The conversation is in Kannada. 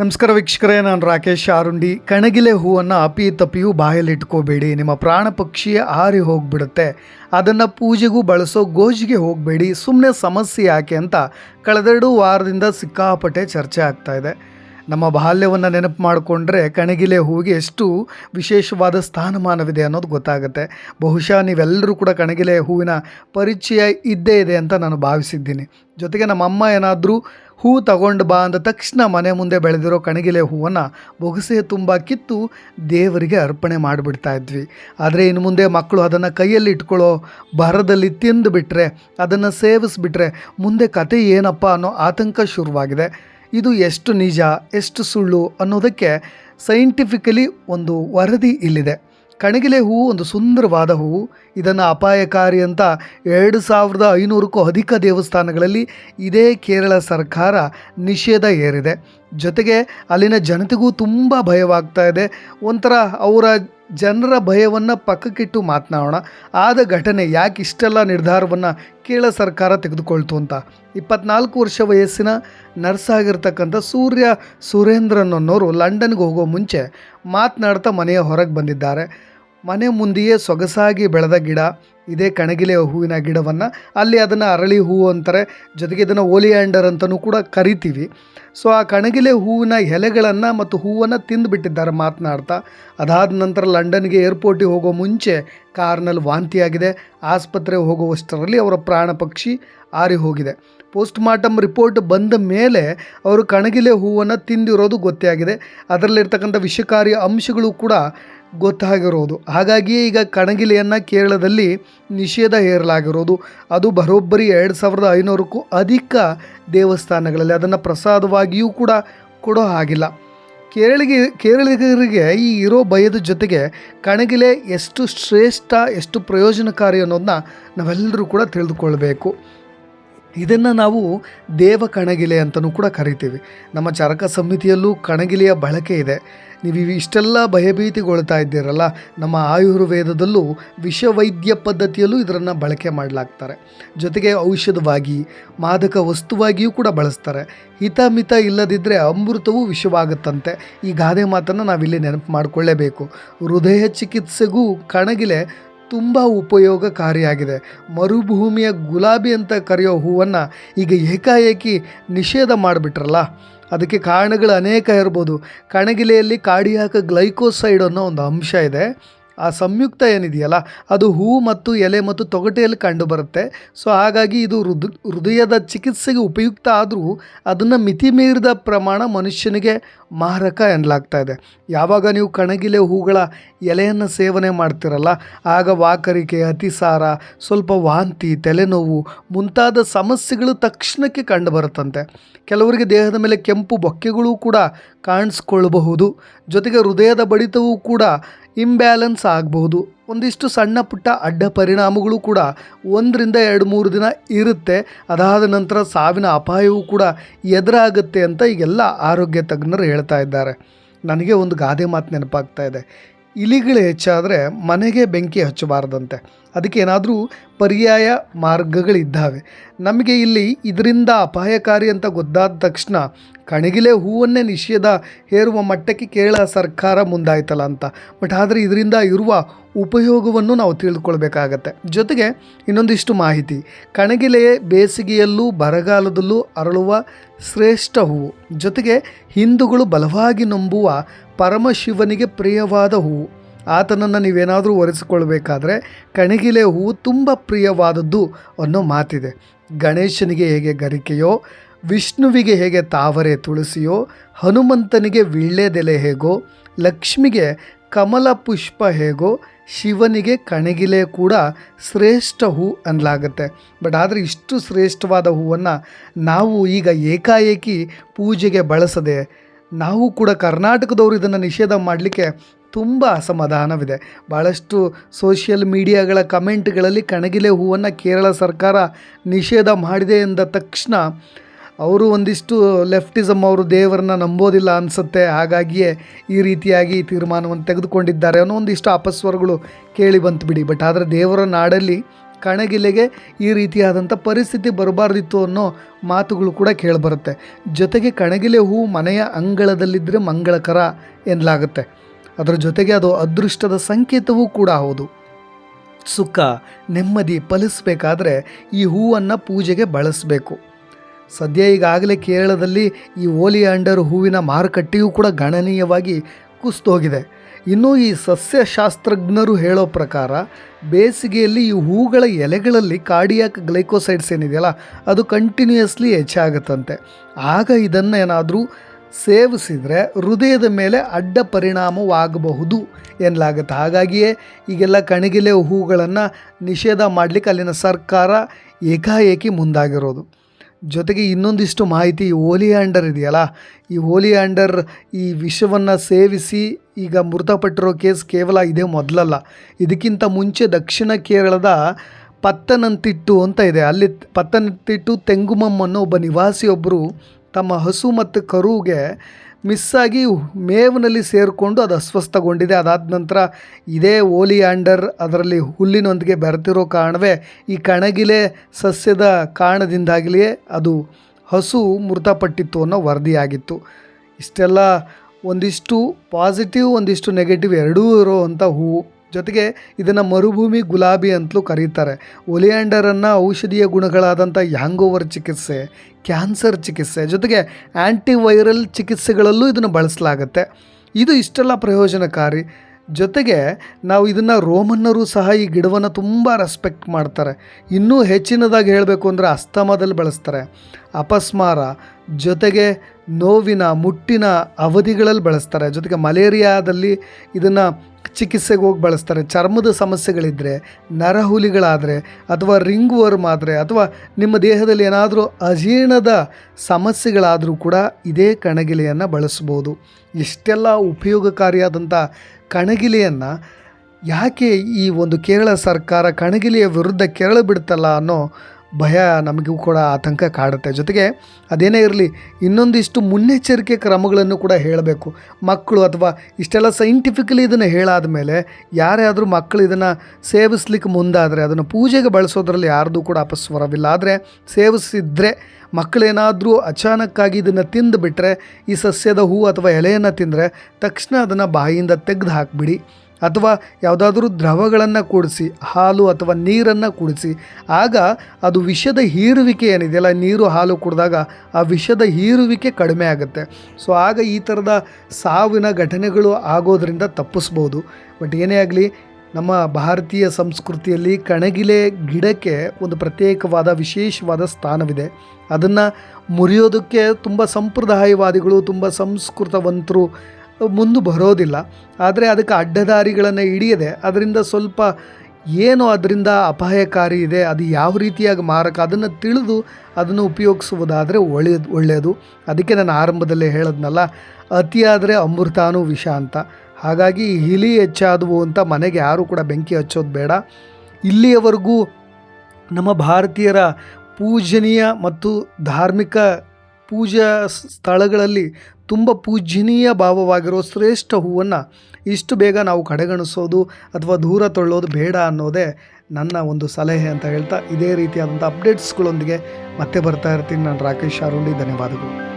ನಮಸ್ಕಾರ ವೀಕ್ಷಕರೇ, ನಾನು ರಾಕೇಶ್ ಆರುಂಡಿ. ಕಣಗಿಲೆ ಹೂವನ್ನು ಅಪಿ ತಪ್ಪಿಯೂ ಬಾಯಲ್ಲಿಟ್ಕೋಬೇಡಿ ನಿಮ್ಮ ಪ್ರಾಣ ಪಕ್ಷಿ ಹಾರಿ ಹೋಗ್ಬಿಡುತ್ತೆ. ಅದನ್ನು ಪೂಜೆಗೂ ಬಳಸೋ ಗೋಜಿಗೆ ಹೋಗಬೇಡಿ. ಸುಮ್ಮನೆ ಸಮಸ್ಯೆ ಯಾಕೆ ಅಂತ ಕಳೆದೆರಡು ವಾರದಿಂದ ಸಿಕ್ಕಾಪಟ್ಟೆ ಚರ್ಚೆ ಆಗ್ತಾ ಇದೆ. ನಮ್ಮ ಬಾಲ್ಯವನ್ನು ನೆನಪು ಮಾಡಿಕೊಂಡ್ರೆ ಕಣಗಿಲೆ ಹೂವಿಗೆ ಎಷ್ಟು ವಿಶೇಷವಾದ ಸ್ಥಾನಮಾನವಿದೆ ಅನ್ನೋದು ಗೊತ್ತಾಗುತ್ತೆ. ಬಹುಶಃ ನೀವೆಲ್ಲರೂ ಕೂಡ ಕಣಗಿಲೆ ಹೂವಿನ ಪರಿಚಯ ಇದ್ದೇ ಇದೆ ಅಂತ ನಾನು ಭಾವಿಸಿದ್ದೀನಿ. ಜೊತೆಗೆ ನಮ್ಮಮ್ಮ ಏನಾದರೂ ಹೂ ತಗೊಂಡು ಬಾ ಅಂದ ತಕ್ಷಣ ಮನೆ ಮುಂದೆ ಬೆಳೆದಿರೋ ಕಣಗಿಲೆ ಹೂವನ್ನು ಬೊಗಸೆ ತುಂಬ ಕಿತ್ತು ದೇವರಿಗೆ ಅರ್ಪಣೆ ಮಾಡಿಬಿಡ್ತಾ ಇದ್ವಿ. ಆದರೆ ಇನ್ನು ಮುಂದೆ ಮಕ್ಕಳು ಅದನ್ನು ಕೈಯಲ್ಲಿ ಇಟ್ಕೊಳ್ಳೋ ಬರದಲ್ಲಿ ತಿಂದು ಬಿಟ್ಟರೆ ಅದನ್ನು ಸೇವಿಸ್ಬಿಟ್ರೆ ಮುಂದೆ ಕತೆ ಏನಪ್ಪ ಅನ್ನೋ ಆತಂಕ ಶುರುವಾಗಿದೆ. ಇದು ಎಷ್ಟು ನಿಜ, ಎಷ್ಟು ಸುಳ್ಳು ಅನ್ನೋದಕ್ಕೆ ಸೈಂಟಿಫಿಕಲಿ ಒಂದು ವರದಿ ಇಲ್ಲಿದೆ. ಕಣಗಿಲೆ ಹೂವು ಒಂದು ಸುಂದರವಾದ ಹೂವು ಇದನ್ನು ಅಪಾಯಕಾರಿ ಅಂತ ಎರಡು ಸಾವಿರದ ಐನೂರಕ್ಕೂ ಅಧಿಕ ದೇವಸ್ಥಾನಗಳಲ್ಲಿ ಇದೇ ಕೇರಳ ಸರ್ಕಾರ ನಿಷೇಧ ಏರಿದೆ ಜೊತೆಗೆ ಅಲ್ಲಿನ ಜನತೆಗೂ ತುಂಬ ಭಯವಾಗ್ತಾ ಇದೆ. ಒಂಥರ ಅವರ ಜನರ ಭಯವನ್ನು ಪಕ್ಕಕ್ಕಿಟ್ಟು ಮಾತನಾಡೋಣ. ಆದ ಘಟನೆ ಯಾಕೆ ಇಷ್ಟೆಲ್ಲ ನಿರ್ಧಾರವನ್ನು ಕೇರಳ ಸರ್ಕಾರ ತೆಗೆದುಕೊಳ್ತು ಅಂತ? ಇಪ್ಪತ್ನಾಲ್ಕು ವರ್ಷ ವಯಸ್ಸಿನ ನರ್ಸ್ ಆಗಿರ್ತಕ್ಕಂಥ ಸೂರ್ಯ ಸುರೇಂದ್ರನ್ ಅನ್ನೋರು ಲಂಡನ್ಗೆ ಹೋಗೋ ಮುಂಚೆ ಮಾತನಾಡ್ತಾ ಮನೆಯ ಹೊರಗೆ ಬಂದಿದ್ದಾರೆ. ಮನೆ ಮುಂದೆಯೇ ಸೊಗಸಾಗಿ ಬೆಳೆದ ಗಿಡ, ಇದೇ ಕಣಗಿಲೆ ಹೂವಿನ ಗಿಡವನ್ನು ಅಲ್ಲಿ ಅದನ್ನು ಅರಳಿ ಹೂವು ಅಂತಾರೆ. ಜೊತೆಗೆ ಇದನ್ನು ಓಲಿಯಾಂಡರ್ ಅಂತಲೂ ಕೂಡ ಕರಿತೀವಿ. ಸೊ, ಆ ಕಣಗಿಲೆ ಹೂವಿನ ಎಲೆಗಳನ್ನು ಮತ್ತು ಹೂವನ್ನು ತಿಂದುಬಿಟ್ಟಿದ್ದಾರೆ ಮಾತನಾಡ್ತಾ. ಅದಾದ ನಂತರ ಲಂಡನ್ಗೆ ಏರ್ಪೋರ್ಟಿಗೆ ಹೋಗೋ ಮುಂಚೆ ಕಾರ್ನಲ್ಲಿ ವಾಂತಿಯಾಗಿದೆ. ಆಸ್ಪತ್ರೆಗೆ ಹೋಗುವಷ್ಟರಲ್ಲಿ ಅವರ ಪ್ರಾಣ ಪಕ್ಷಿ ಆರಿ ಹೋಗಿದೆ. ಪೋಸ್ಟ್ ಮಾರ್ಟಮ್ ರಿಪೋರ್ಟ್ ಬಂದ ಮೇಲೆ ಅವರು ಕಣಗಿಲೆ ಹೂವನ್ನು ತಿಂದಿರೋದು ಗೊತ್ತೇ ಆಗಿದೆ. ಅದರಲ್ಲಿರ್ತಕ್ಕಂಥ ವಿಷಕಾರಿ ಅಂಶಗಳು ಕೂಡ ಗೊತ್ತಾಗಿರೋದು. ಹಾಗಾಗಿ ಈಗ ಕಣಗಿಲೆಯನ್ನು ಕೇರಳದಲ್ಲಿ ನಿಷೇಧ ಹೇರಲಾಗಿರೋದು. ಅದು ಬರೋಬ್ಬರಿ ಎರಡು ಸಾವಿರದ ಐನೂರಕ್ಕೂ ಅಧಿಕ ದೇವಸ್ಥಾನಗಳಲ್ಲಿ ಅದನ್ನು ಪ್ರಸಾದವಾಗಿಯೂ ಕೂಡ ಕೊಡೋ ಹಾಗಿಲ್ಲ. ಕೇರಳಿಗೆ, ಕೇರಳಿಗರಿಗೆ ಈ ಇರೋ ಭಯದ ಜೊತೆಗೆ ಕಣಗಿಲೆ ಎಷ್ಟು ಶ್ರೇಷ್ಠ, ಎಷ್ಟು ಪ್ರಯೋಜನಕಾರಿ ಅನ್ನೋದನ್ನ ನಾವೆಲ್ಲರೂ ಕೂಡ ತಿಳಿದುಕೊಳ್ಬೇಕು. ಇದನ್ನು ನಾವು ದೇವ ಕಣಗಿಲೆ ಅಂತಲೂ ಕೂಡ ಕರಿತೀವಿ. ನಮ್ಮ ಚರಕ ಸಮಿತಿಯಲ್ಲೂ ಕಣಗಿಲೆಯ ಬಳಕೆ ಇದೆ. ನೀವು ಇಷ್ಟೆಲ್ಲ ಭಯಭೀತಿಗೊಳ್ತಾ ಇದ್ದೀರಲ್ಲ, ನಮ್ಮ ಆಯುರ್ವೇದದಲ್ಲೂ ವಿಷವೈದ್ಯ ಪದ್ಧತಿಯಲ್ಲೂ ಇದನ್ನು ಬಳಕೆ ಮಾಡಲಾಗ್ತಾರೆ. ಜೊತೆಗೆ ಔಷಧವಾಗಿ, ಮಾದಕ ವಸ್ತುವಾಗಿಯೂ ಕೂಡ ಬಳಸ್ತಾರೆ. ಹಿತಮಿತ ಇಲ್ಲದಿದ್ದರೆ ಅಮೃತವೂ ವಿಷವಾಗುತ್ತಂತೆ. ಈ ಗಾದೆ ಮಾತನ್ನು ನಾವಿಲ್ಲಿ ನೆನಪು ಮಾಡಿಕೊಳ್ಳೇಬೇಕು. ಹೃದಯ ಚಿಕಿತ್ಸೆಗೂ ಕಣಗಿಲೆ ತುಂಬ ಉಪಯೋಗಕಾರಿಯಾಗಿದೆ. ಮರುಭೂಮಿಯ ಗುಲಾಬಿ ಅಂತ ಕರೆಯೋ ಹೂವನ್ನು ಈಗ ಏಕಾಏಕಿ ನಿಷೇಧ ಮಾಡಿಬಿಟ್ರಲ್ಲ ಅದಕ್ಕೆ ಕಾರಣಗಳು ಅನೇಕ ಇರ್ಬೋದು. ಕಣಗಿಲೆಯಲ್ಲಿ ಕಾರ್ಡಿಯಾಕ ಗ್ಲೈಕೋಸೈಡ್ ಅನ್ನೋ ಒಂದು ಅಂಶ ಇದೆ. ಆ ಸಂಯುಕ್ತ ಏನಿದೆಯಲ್ಲ, ಅದು ಹೂ ಮತ್ತು ಎಲೆ ಮತ್ತು ತೊಗಟೆಯಲ್ಲಿ ಕಂಡುಬರುತ್ತೆ. ಸೊ ಹಾಗಾಗಿ ಇದು ಹೃದ್, ಹೃದಯದ ಚಿಕಿತ್ಸೆಗೆ ಉಪಯುಕ್ತ ಆದರೂ ಅದನ್ನು ಮಿತಿ ಮೀರಿದ ಪ್ರಮಾಣ ಮನುಷ್ಯನಿಗೆ ಮಾರಕ ಎನ್ನಲಾಗ್ತಾ ಇದೆ. ಯಾವಾಗ ನೀವು ಕಣಗಿಲೆ ಹೂಗಳ ಎಲೆಯನ್ನು ಸೇವನೆ ಮಾಡ್ತಿರಲ್ಲ, ಆಗ ವಾಕರಿಕೆ, ಅತಿಸಾರ, ಸ್ವಲ್ಪ ವಾಂತಿ, ತಲೆನೋವು ಮುಂತಾದ ಸಮಸ್ಯೆಗಳು ತಕ್ಷಣಕ್ಕೆ ಕಂಡುಬರುತ್ತಂತೆ. ಕೆಲವರಿಗೆ ದೇಹದ ಮೇಲೆ ಕೆಂಪು ಬೊಕ್ಕೆಗಳು ಕೂಡ ಕಾಣಿಸ್ಕೊಳ್ಬಹುದು. ಜೊತೆಗೆ ಹೃದಯದ ಬಡಿತವೂ ಕೂಡ ಇಂಬ್ಯಾಲೆನ್ಸ್ ಆಗಬಹುದು. ಒಂದಿಷ್ಟು ಸಣ್ಣ ಪುಟ್ಟ ಅಡ್ಡ ಪರಿಣಾಮಗಳು ಕೂಡ ಒಂದರಿಂದ ಎರಡು ಮೂರು ದಿನ ಇರುತ್ತೆ. ಅದಾದ ನಂತರ ಸಾವಿನ ಅಪಾಯವೂ ಕೂಡ ಎದುರಾಗುತ್ತೆ ಅಂತ ಈಗೆಲ್ಲ ಆರೋಗ್ಯ ತಜ್ಞರು ಹೇಳ್ತಾ ಇದ್ದಾರೆ. ನನಗೆ ಒಂದು ಗಾದೆ ಮಾತು ನೆನಪಾಗ್ತಾ ಇದೆ. ಇಲಿಗಳು ಹೆಚ್ಚಾದರೆ ಮನೆಗೆ ಬೆಂಕಿ ಹಚ್ಚಬಾರ್ದಂತೆ. ಅದಕ್ಕೆ ಏನಾದರೂ ಪರ್ಯಾಯ ಮಾರ್ಗಗಳಿದ್ದಾವೆ. ನಮಗೆ ಇಲ್ಲಿ ಇದರಿಂದ ಅಪಾಯಕಾರಿ ಅಂತ ಗೊತ್ತಾದ ತಕ್ಷಣ ಕಣಗಿಲೆ ಹೂವನ್ನೇ ನಿಷೇಧ ಹೇರುವ ಮಟ್ಟಕ್ಕೆ ಕೇರಳ ಸರ್ಕಾರ ಮುಂದಾಯ್ತಲ್ಲ ಅಂತ. ಬಟ್ ಆದರೆ ಇದರಿಂದ ಇರುವ ಉಪಯೋಗವನ್ನು ನಾವು ತಿಳ್ಕೊಳ್ಬೇಕಾಗತ್ತೆ. ಜೊತೆಗೆ ಇನ್ನೊಂದಿಷ್ಟು ಮಾಹಿತಿ. ಕಣಗಿಲೆ ಬೇಸಿಗೆಯಲ್ಲೂ ಬರಗಾಲದಲ್ಲೂ ಅರಳುವ ಶ್ರೇಷ್ಠ ಹೂವು. ಜೊತೆಗೆ ಹಿಂದೂಗಳು ಬಲವಾಗಿ ನಂಬುವ ಪರಮಶಿವನಿಗೆ ಪ್ರಿಯವಾದ ಹೂವು ಆತನನ್ನು ನೀವೇನಾದರೂ ಒರೆಸಿಕೊಳ್ಬೇಕಾದ್ರೆ ಕಣಗಿಲೆ ಹೂವು ತುಂಬ ಪ್ರಿಯವಾದದ್ದು ಅನ್ನೋ ಮಾತಿದೆ. ಗಣೇಶನಿಗೆ ಹೇಗೆ ಗರಿಕೆಯೋ, ವಿಷ್ಣುವಿಗೆ ಹೇಗೆ ತಾವರೆ ತುಳಸಿಯೋ, ಹನುಮಂತನಿಗೆ ವೀಳ್ಯದೆಲೆ ಹೇಗೋ, ಲಕ್ಷ್ಮಿಗೆ ಕಮಲ ಪುಷ್ಪ ಹೇಗೋ, ಶಿವನಿಗೆ ಕಣಗಿಲೆ ಕೂಡ ಶ್ರೇಷ್ಠ ಹೂ ಅನ್ನಲಾಗುತ್ತೆ ಬಟ್ ಆದರೆ ಇಷ್ಟು ಶ್ರೇಷ್ಠವಾದ ಹೂವನ್ನು ನಾವು ಈಗ ಏಕಾಏಕಿ ಪೂಜೆಗೆ ಬಳಸದೆ ನಾವು ಕೂಡ ಕರ್ನಾಟಕದವರು ಇದನ್ನು ನಿಷೇಧ ಮಾಡಲಿಕ್ಕೆ ತುಂಬ ಅಸಮಾಧಾನವಿದೆ. ಭಾಳಷ್ಟು ಸೋಷಿಯಲ್ ಮೀಡಿಯಾಗಳ ಕಮೆಂಟ್ಗಳಲ್ಲಿ ಕಣಗಿಲೆ ಹೂವನ್ನು ಕೇರಳ ಸರ್ಕಾರ ನಿಷೇಧ ಮಾಡಿದೆ ಎಂದ ತಕ್ಷಣ ಅವರು ಒಂದಿಷ್ಟು ಲೆಫ್ಟಿಸಮ್ ಅವರು ದೇವರನ್ನ ನಂಬೋದಿಲ್ಲ ಅನಿಸುತ್ತೆ, ಹಾಗಾಗಿಯೇ ಈ ರೀತಿಯಾಗಿ ತೀರ್ಮಾನವನ್ನು ತೆಗೆದುಕೊಂಡಿದ್ದಾರೆ ಅನ್ನೋ ಒಂದಿಷ್ಟು ಅಪಸ್ವರಗಳು ಕೇಳಿ ಬಂತು ಬಿಡಿ. ಬಟ್ ಆದರೆ ದೇವರ ನಾಡಲ್ಲಿ ಕಣಗಿಲೆಗೆ ಈ ರೀತಿಯಾದಂಥ ಪರಿಸ್ಥಿತಿ ಬರಬಾರ್ದಿತ್ತು ಅನ್ನೋ ಮಾತುಗಳು ಕೂಡ ಕೇಳಿಬರುತ್ತೆ. ಜೊತೆಗೆ ಕಣಗಿಲೆ ಹೂವು ಮನೆಯ ಅಂಗಳದಲ್ಲಿದ್ದರೆ ಮಂಗಳಕರ ಎನ್ನಲಾಗುತ್ತೆ. ಅದರ ಜೊತೆಗೆ ಅದು ಅದೃಷ್ಟದ ಸಂಕೇತವೂ ಕೂಡ ಹೌದು. ಸುಖ ನೆಮ್ಮದಿ ಫಲಿಸಬೇಕಾದ್ರೆ ಈ ಹೂವನ್ನು ಪೂಜೆಗೆ ಬಳಸಬೇಕು. ಸದ್ಯ ಈಗಾಗಲೇ ಕೇರಳದಲ್ಲಿ ಈ ಓಲಿಯಾಂಡರ್ ಹೂವಿನ ಮಾರುಕಟ್ಟೆಯೂ ಕೂಡ ಗಣನೀಯವಾಗಿ ಕುಸಿದೋಗಿದೆ. ಇನ್ನು ಈ ಸಸ್ಯಶಾಸ್ತ್ರಜ್ಞರು ಹೇಳೋ ಪ್ರಕಾರ ಬೇಸಿಗೆಯಲ್ಲಿ ಈ ಹೂಗಳ ಎಲೆಗಳಲ್ಲಿ ಕಾರ್ಡಿಯಾಕ್ ಗ್ಲೈಕೋಸೈಡ್ಸ್ ಏನಿದೆಯಲ್ಲ, ಅದು ಕಂಟಿನ್ಯೂಯಸ್ಲಿ ಹೆಚ್ಚಾಗುತ್ತಂತೆ. ಆಗ ಇದನ್ನು ಏನಾದರೂ ಸೇವಿಸಿದರೆ ಹೃದಯದ ಮೇಲೆ ಅಡ್ಡ ಪರಿಣಾಮವಾಗಬಹುದು ಎನ್ನಲಾಗುತ್ತೆ ಹಾಗಾಗಿಯೇ ಈಗೆಲ್ಲ ಕಣಗಿಲೆ ಹೂಗಳನ್ನು ನಿಷೇಧ ಮಾಡಲಿಕ್ಕೆ ಅಲ್ಲಿನ ಸರ್ಕಾರ ಏಕಾಏಕಿ ಮುಂದಾಗಿರೋದು. ಜೊತೆಗೆ ಇನ್ನೊಂದಿಷ್ಟು ಮಾಹಿತಿ ಈ ಓಲಿಯಾಂಡರ್ ಇದೆಯಲ್ಲ? ಈ ಓಲಿಯಾಂಡರ್ ಈ ವಿಷವನ್ನು ಸೇವಿಸಿ ಈಗ ಮೃತಪಟ್ಟಿರೋ ಕೇಸ್ ಕೇವಲ ಇದೇ ಮೊದಲಲ್ಲ. ಇದಕ್ಕಿಂತ ಮುಂಚೆ ದಕ್ಷಿಣ ಕೇರಳದ ಪತ್ತನಂತಿಟ್ಟು ಅಂತ ಇದೆ. ಅಲ್ಲಿ ಪತ್ತನಂತಿಟ್ಟು ತೆಂಗುಮಮ್ಮನ್ನು ಒಬ್ಬ ನಿವಾಸಿಯೊಬ್ಬರು ತಮ್ಮ ಹಸು ಮತ್ತು ಕರುಗೆ ಮಿಸ್ಸಾಗಿ ಮೇವಿನಲ್ಲಿ ಸೇರಿಕೊಂಡು ಅದು ಅಸ್ವಸ್ಥಗೊಂಡಿದೆ. ಅದಾದ ನಂತರ ಇದೇ ಓಲಿಯಾಂಡರ್ ಅದರಲ್ಲಿ ಹುಲ್ಲಿನೊಂದಿಗೆ ಬೆರೆತಿರೋ ಕಾರಣವೇ ಈ ಕಣಗಿಲೆ ಸಸ್ಯದ ಕಾರಣದಿಂದಾಗಲಿಯೇ ಅದು ಹಸು ಮೃತಪಟ್ಟಿತ್ತು ಅನ್ನೋ ವರದಿಯಾಗಿತ್ತು. ಇಷ್ಟೆಲ್ಲ ಒಂದಿಷ್ಟು ಪಾಸಿಟಿವ್, ಒಂದಿಷ್ಟು ನೆಗೆಟಿವ್ ಎರಡೂ ಇರೋವಂಥ ಹೂವು. ಜೊತೆಗೆ ಇದನ್ನು ಮರುಭೂಮಿ ಗುಲಾಬಿ ಅಂತಲೂ ಕರೀತಾರೆ. ಒಲಿಯಾಂಡರನ್ನು ಔಷಧೀಯ ಗುಣಗಳಾದಂಥ ಯಾಂಗೋವರ್ ಚಿಕಿತ್ಸೆ, ಕ್ಯಾನ್ಸರ್ ಚಿಕಿತ್ಸೆ ಜೊತೆಗೆ ಆ್ಯಂಟಿವೈರಲ್ ಚಿಕಿತ್ಸೆಗಳಲ್ಲೂ ಇದನ್ನು ಬಳಸಲಾಗುತ್ತೆ. ಇದು ಇಷ್ಟೆಲ್ಲ ಪ್ರಯೋಜನಕಾರಿ. ಜೊತೆಗೆ ನಾವು ಇದನ್ನು ರೋಮನ್ನರು ಸಹ ಈ ಗಿಡವನ್ನು ತುಂಬ ರೆಸ್ಪೆಕ್ಟ್ ಮಾಡ್ತಾರೆ. ಇನ್ನೂ ಹೆಚ್ಚಿನದಾಗಿ ಹೇಳಬೇಕು ಅಂದರೆ ಅಸ್ತಮದಲ್ಲಿ ಬಳಸ್ತಾರೆ. ಅಪಸ್ಮಾರ, ಜೊತೆಗೆ ನೋವಿನ, ಮುಟ್ಟಿನ ಅವಧಿಗಳಲ್ಲಿ ಬಳಸ್ತಾರೆ. ಜೊತೆಗೆ ಮಲೇರಿಯಾದಲ್ಲಿ ಇದನ್ನು ಚಿಕಿತ್ಸೆಗೆ ಹೋಗಿ ಬಳಸ್ತಾರೆ. ಚರ್ಮದ ಸಮಸ್ಯೆಗಳಿದ್ದರೆ ನರಹುಲಿಗಳಾದರೆ, ಅಥವಾ ರಿಂಗ್ ವರ್ಮ್ ಆದರೆ, ಅಥವಾ ನಿಮ್ಮ ದೇಹದಲ್ಲಿ ಏನಾದರೂ ಅಜೀರ್ಣದ ಸಮಸ್ಯೆಗಳಾದರೂ ಕೂಡ ಇದೇ ಕಣಗಿಲೆಯನ್ನು ಬಳಸ್ಬೋದು. ಇಷ್ಟೆಲ್ಲ ಉಪಯೋಗಕಾರಿಯಾದಂಥ ಕಣಗಿಲೆಯನ್ನು ಯಾಕೆ ಈ ಒಂದು ಕೇರಳ ಸರ್ಕಾರ ಕಣಗಿಲೆಯ ವಿರುದ್ಧ ಕೆರಳ ಬಿಡ್ತಲ್ಲ ಅನ್ನೋ ಭಯ ನಮಗೂ ಕೂಡ ಆತಂಕ ಕಾಡುತ್ತೆ. ಜೊತೆಗೆ ಅದೇನೇ ಇರಲಿ, ಇನ್ನೊಂದಿಷ್ಟು ಮುನ್ನೆಚ್ಚರಿಕೆ ಕ್ರಮಗಳನ್ನು ಕೂಡ ಹೇಳಬೇಕು. ಮಕ್ಕಳು ಅಥವಾ ಇಷ್ಟೆಲ್ಲ ಸೈಂಟಿಫಿಕಲಿ ಇದನ್ನು ಹೇಳಾದ ಮೇಲೆ ಯಾರೇ ಆದರೂ ಮಕ್ಕಳು ಇದನ್ನು ಸೇವಿಸ್ಲಿಕ್ಕೆ ಮುಂದಾದರೆ, ಅದನ್ನು ಪೂಜೆಗೆ ಬಳಸೋದ್ರಲ್ಲಿ ಯಾರ್ದು ಕೂಡ ಅಪಸ್ವರವಿಲ್ಲ. ಆದರೆ ಸೇವಿಸಿದರೆ ಮಕ್ಕಳೇನಾದರೂ ಅಚಾನಕ್ಕಾಗಿ ಇದನ್ನು ತಿಂದುಬಿಟ್ರೆ ಈ ಸಸ್ಯದ ಹೂ ಅಥವಾ ಎಲೆಯನ್ನು ತಿಂದರೆ ತಕ್ಷಣ ಅದನ್ನು ಬಾಯಿಯಿಂದ ತೆಗೆದು ಹಾಕಿಬಿಡಿ. ಅಥವಾ ಯಾವುದಾದ್ರೂ ದ್ರವಗಳನ್ನು ಕೂಡಿಸಿ, ಹಾಲು ಅಥವಾ ನೀರನ್ನು ಕೂಡಿಸಿ, ಆಗ ಅದು ವಿಷದ ಹೀರುವಿಕೆ ಏನಿದೆಯಲ್ಲ ನೀರು, ಹಾಲು ಕುಡಿದಾಗ ಆ ವಿಷದ ಹೀರುವಿಕೆ ಕಡಿಮೆ ಆಗುತ್ತೆ. ಸೊ ಆಗ ಈ ಥರದ ಸಾವಿನ ಘಟನೆಗಳು ಆಗೋದರಿಂದ ತಪ್ಪಿಸ್ಬೋದು. ಬಟ್ ಏನೇ ಆಗಲಿ, ನಮ್ಮ ಭಾರತೀಯ ಸಂಸ್ಕೃತಿಯಲ್ಲಿ ಕಣಗಿಲೆ ಗಿಡಕ್ಕೆ ಒಂದು ಪ್ರತ್ಯೇಕವಾದ, ವಿಶೇಷವಾದ ಸ್ಥಾನವಿದೆ. ಅದನ್ನು ಮುರಿಯೋದಕ್ಕೆ ತುಂಬ ಸಂಪ್ರದಾಯವಾದಿಗಳು, ತುಂಬ ಸಂಸ್ಕೃತವಂತರು ಮುಂದೆ ಬರೋದಿಲ್ಲ. ಆದರೆ ಅದಕ್ಕೆ ಅಡ್ಡದಾರಿಗಳನ್ನು ಹಿಡಿಯದೆ, ಅದರಿಂದ ಸ್ವಲ್ಪ ಏನು ಅದರಿಂದ ಅಪಾಯಕಾರಿ ಇದೆ, ಅದು ಯಾವ ರೀತಿಯಾಗಿ ಮಾರಕ, ಅದನ್ನು ತಿಳಿದು ಅದನ್ನು ಉಪಯೋಗಿಸುವುದಾದರೆ ಒಳ್ಳೆಯದು ಒಳ್ಳೆಯದು. ಅದಕ್ಕೆ ನಾನು ಆರಂಭದಲ್ಲೇ ಹೇಳದ್ನಲ್ಲ, ಅತಿಯಾದರೆ ಅಮೃತಾನು ವಿಷ ಅಂತ. ಹಾಗಾಗಿ ಇಲಿ ಹೆಚ್ಚಾದವು ಅಂತ ಮನೆಗೆ ಯಾರೂ ಕೂಡ ಬೆಂಕಿ ಹಚ್ಚೋದು ಬೇಡ. ಇಲ್ಲಿಯವರೆಗೂ ನಮ್ಮ ಭಾರತೀಯರ ಪೂಜನೀಯ ಮತ್ತು ಧಾರ್ಮಿಕ ಪೂಜಾ ಸ್ಥಳಗಳಲ್ಲಿ ತುಂಬ ಪೂಜನೀಯ ಭಾವವಾಗಿರೋ ಶ್ರೇಷ್ಠ ಹೂವನ್ನು ಇಷ್ಟು ಬೇಗ ನಾವು ಕಡೆಗಣಿಸೋದು ಅಥವಾ ದೂರ ತಳ್ಳೋದು ಬೇಡ ಅನ್ನೋದೇ ನನ್ನ ಒಂದು ಸಲಹೆ ಅಂತ ಹೇಳ್ತಾ ಇದೇ ರೀತಿಯಾದಂಥ ಅಪ್ಡೇಟ್ಸ್ಗಳೊಂದಿಗೆ ಮತ್ತೆ ಬರ್ತಾ ಇರ್ತೀನಿ. ನಾನು ರಾಕೇಶ್ ಶಾರುಂಡಿ ಧನ್ಯವಾದಗಳು.